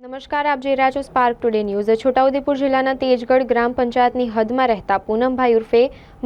નમસ્કાર, આપ જોઈ રહ્યા છો સ્પાર્ક ટુડે ન્યૂઝ છોટાઉદેપુર જિલ્લાના તેજગઢ ગ્રામ પંચાયતની હદમાં રહેતા પૂનમભાઈ ઉર્ફે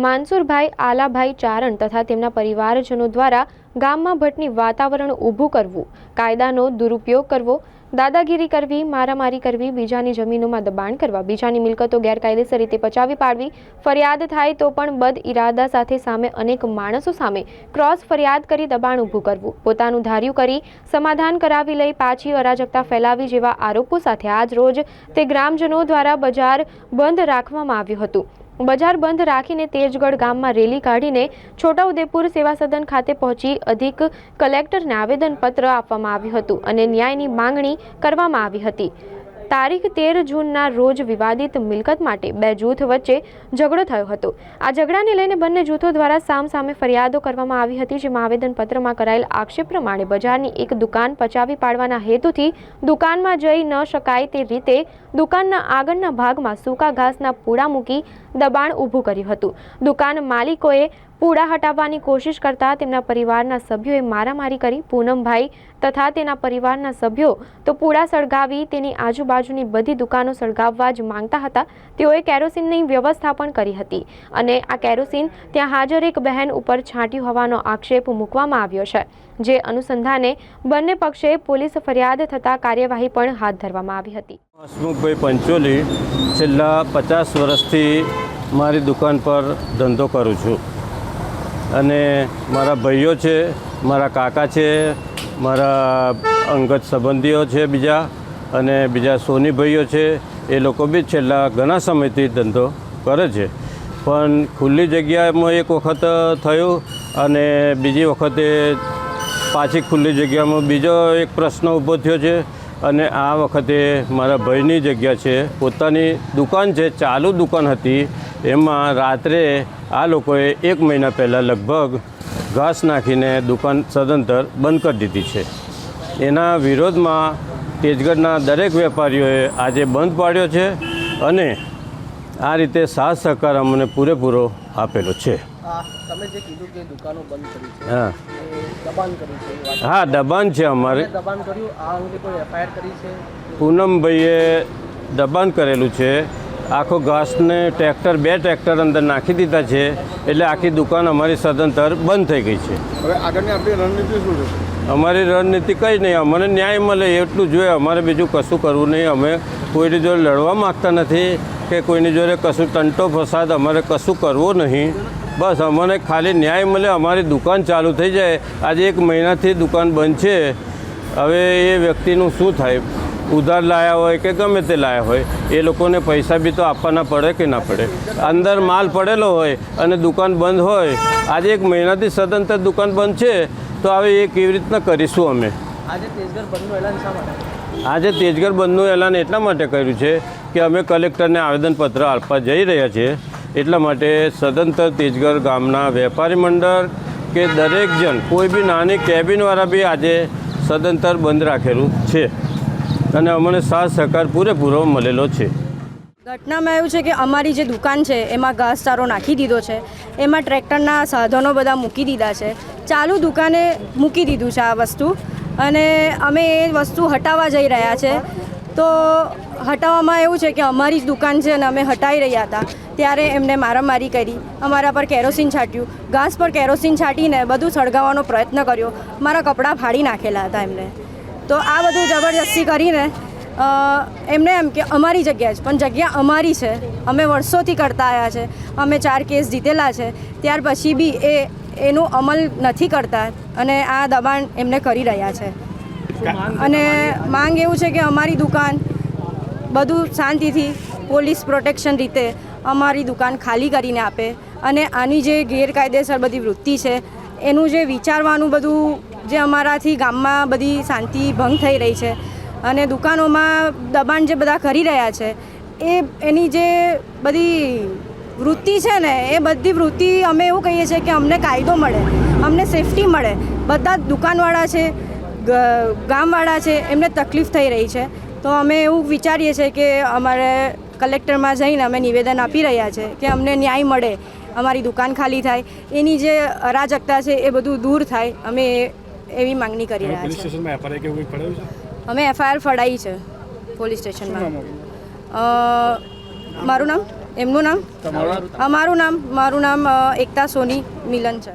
માનસુરભાઈ આલાભાઈ ચારણ તથા તેમના પરિવારજનો દ્વારા ગામમાં ભટ્ટની વાતાવરણ ઊભું કરવું, કાયદાનો દુરુપયોગ કરવો દાદાગીરી કરવી, મારામારી કરવી, બીજાની જમીનોમાં દબાણ કરવા, બીજાની મિલકતો ગેરકાયદેસર રીતે પચાવી પાડવી, ફરિયાદ થાય તો પણ બદ ઇરાદા સાથે સામે અનેક માણસો સામે ક્રોસ ફરિયાદ કરી દબાણ ઊભું કરવું. પોતાનું ધાર્યું કરી સમાધાન કરાવી લઈ પાછી અરાજકતા ફેલાવી જેવા આરોપો સાથે આજ રોજ તે ગ્રામજનો દ્વારા બજાર બંધ રાખવામાં આવ્યું હતું. બજાર બંધ રાખીને તેજગઢ ગામમાં રેલી કાઢીને છોટાઉદેપુર સેવા સદન ખાતે પહોંચી અધિક કલેક્ટરને આવેદનપત્ર આપવામાં આવ્યું હતું અને ન્યાયની માંગણી કરવામાં આવી હતી. તારીખ તેર જૂનના રોજ વિવાદિત મિલકત માટે બે જૂથ વચ્ચે ઝઘડો થયો હતો. આ ઝઘડાને લઈને બંને જૂથો દ્વારા સામસામે ફરિયાદો કરવામાં આવી હતી, જેમાં આવેદનપત્રમાં કરાયેલ આક્ષેપ પ્રમાણે બજારની એક દુકાન પચાવી પાડવાના હેતુથી દુકાનમાં જઈ ન શકાય તે રીતે દુકાનના આગળના ભાગમાં સૂકા ઘાસના પૂડા મૂકી દબાણ ઊભું કર્યું હતું. દુકાન માલિકોએ પૂડા હટાવવાની કોશિશ કરતા તેમના પરિવારના સભ્યોએ મારામારી કરી પૂનમભાઈ તથા તેના પરિવારના સભ્યો તો પૂળા સળગાવી, તેની આજુબાજુની બધી દુકાનો સળગાવવા જ માંગતા હતા. તેઓએ કેરોસીનની વ્યવસ્થા પણ કરી હતી અને આ કેરોસીન ત્યાં હાજર એક બહેન ઉપર છાંટ્યું હોવાનો આક્ષેપ મૂકવામાં આવ્યો છે, જે અનુસંધાને બંને પક્ષે પોલીસ ફરિયાદ થતાં કાર્યવાહી પણ હાથ ધરવામાં આવી હતી. હસમુખભાઈ પંચોલી છેલ્લા પચાસ વર્ષથી મારી દુકાન પર ધંધો કરું છું. અને મારા ભાઈઓ છે, મારા કાકા છે, મારા અંગત સંબંધીઓ છે બીજા અને બીજા સોની ભાઈઓ છે, એ લોકો બી છેલ્લા ઘણા સમયથી ધંધો કરે છે. પણ ખુલ્લી જગ્યામાં એક વખત થયું અને બીજી વખતે પાછી ખુલ્લી જગ્યામાં બીજો એક પ્રશ્ન ઊભો થયો છે અને આ વખતે મારા ભાઈની જગ્યા છે, પોતાની દુકાન છે, ચાલુ દુકાન હતી એમાં રાત્રે આ લોકોએ એક મહિના પહેલાં લગભગ ઘાસ નાખીને દુકાન સદંતર બંધ કરી દીધી છે. એના વિરોધમાં તેજગઢના દરેક વેપારીઓએ આજે બંધ પાડ્યો છે અને આ રીતે સાથ સહકાર અમને પૂરેપૂરો આપેલો છે. તમે જે કીધું કે દુકાનો બંધ કરી છે હા. દબાણ કર્યું છે હા દબાણ છે અમારે. દબાણ કર્યું આ અંગે કોઈ એફઆઈઆર કરી છે? પૂનમભાઈએ દબાણ કરેલું છે. આખો ઘાસને ટ્રેક્ટર બે ટ્રેક્ટર અંદર નાખી દીધા છે એટલે આખી દુકાન અમારી સદંતર બંધ થઈ ગઈ છે. હવે આગળની આપણી રણનીતિ શું છે? અમારી રણનીતિ કંઈ નહીં અમને ન્યાય મળે એટલું જોઈએ અમારે બીજું કશું કરવું નહીં અમે કોઈની જોડે લડવા માગતા નથી કે કોઈની જોડે કશું તંટો ફસાદ અમારે કશું કરવું નહીં. બસ અમને ખાલી ન્યાય મળે અમારી દુકાન ચાલુ થઈ જાય. આજે એક મહિનાથી દુકાન બંધ છે. હવે એ વ્યક્તિનું શું થાય? ઉધાર લાયા હોય કે ગમે તે લાયા હોય એ લોકોને પૈસા બી તો આપવાના પડે કે ના પડે? અંદર માલ પડેલો હોય અને દુકાન બંધ હોય આજે એક મહિનાથી સદંતર દુકાન બંધ છે તો હવે એ કેવી રીતના કરીશું અમે? આજે તેજગર બંધનું એલાન આજે તેજગર બંધનું એલાન એટલા માટે કર્યું છે કે અમે કલેક્ટરને આવેદનપત્ર આપવા જઈ રહ્યા છીએ એટલા માટે સદંતર તેજગર ગામના વેપારી મંડળ કે દરેક જણ કોઈ બી નાની કેબિનવાળા બી આજે સદંતર બંધ રાખેલું છે. અને અમને સાથ સહકાર પૂરેપૂરો મળેલો છે. ઘટનામાં એવું છે કે અમારી જે દુકાન છે, એમાં ઘાસચારો નાખી દીધો છે. એમાં ટ્રેક્ટરના સાધનો બધા મૂકી દીધા છે. ચાલુ દુકાને મૂકી દીધું છે આ વસ્તુ. અને અમે એ વસ્તુ હટાવવા જઈ રહ્યા છે. તો હટાવવામાં એવું છે કે અમારી જ દુકાન છે અને અમે હટાવી રહ્યા હતા. ત્યારે એમને મારામારી કરી, અમારા પર કેરોસીન છાંટ્યું. ઘાસ પર કેરોસીન છાંટીને બધું સળગાવવાનો પ્રયત્ન કર્યો. મારા કપડાં ફાડી નાખેલા હતા એમને. તો આ બધું જબરજસ્તી કરીને એમને એમ કે અમારી જગ્યા છે, પણ જગ્યા અમારી છે. અમે વર્ષોથી કરતા આવ્યા છે, અમે ચાર કેસ જીતેલા છે, ત્યાર પછી બી એ, એનું અમલ નથી કરતા અને આ દબાણ એમને કરી રહ્યા છે. અને માંગ એવું છે કે અમારી દુકાન બધું શાંતિથી પોલીસ પ્રોટેક્શન રીતે અમારી દુકાન ખાલી કરીને આપે અને આની જે ગેરકાયદેસર બધી વૃત્તિ છે, એનું જે વિચારવાનું બધું જે અમારાથી ગામમાં બધી શાંતિ ભંગ થઈ રહી છે અને દુકાનોમાં દબાણ જે બધા કરી રહ્યા છે, એ એની જે બધી વૃત્તિ છે ને, એ બધી વૃત્તિ અમે એવું કહીએ છીએ કે અમને કાયદો મળે, અમને સેફટી મળે. બધા દુકાનવાળા છે ગામવાળા છે, એમને તકલીફ થઈ રહી છે. તો અમે એવું વિચારીએ છીએ કે અમારે કલેક્ટરમાં જઈને અમે નિવેદન આપી રહ્યા છે કે અમને ન્યાય મળે, અમારી દુકાન ખાલી થાય. એની જે અરાજકતા છે એ બધું દૂર થાય. અમે એવી માંગણી કરી રહ્યા છે. અમે એફઆઈઆર ફડાઈ છે પોલીસ સ્ટેશનમાં. મારું નામ? એમનું નામ? અમારું નામ મારું નામ એકતા સોની મિલન છે.